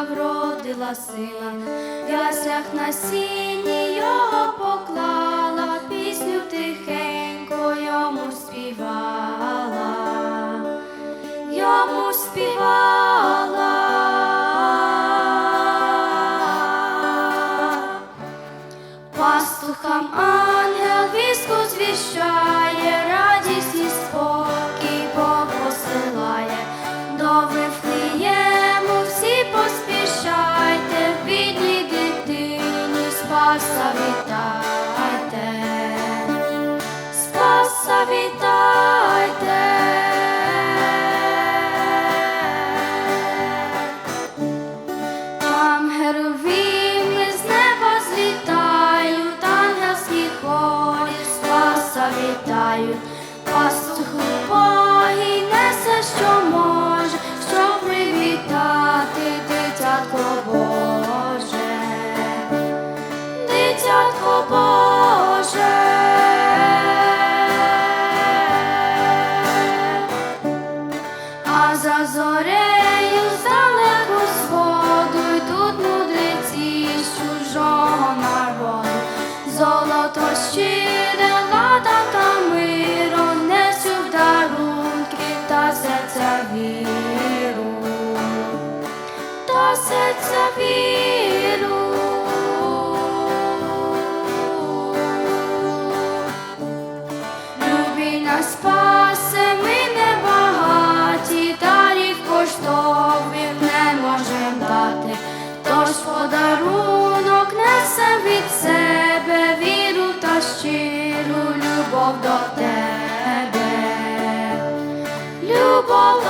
народила сина, в яслях на сіні його поклала, пісню тихенько йому співала, йому співала. Пастухам possa habitar. Боже. А за зорею здалеку сходу йдуть мудреці з чужого народу. Золото щире, лада та миро, несуть дарунки та серця віру, та серця віру. Любі спасе, ми не багаті, дарів коштовів не можем дати. Тож подарунок несе від себе віру та щиру любов до тебе, любов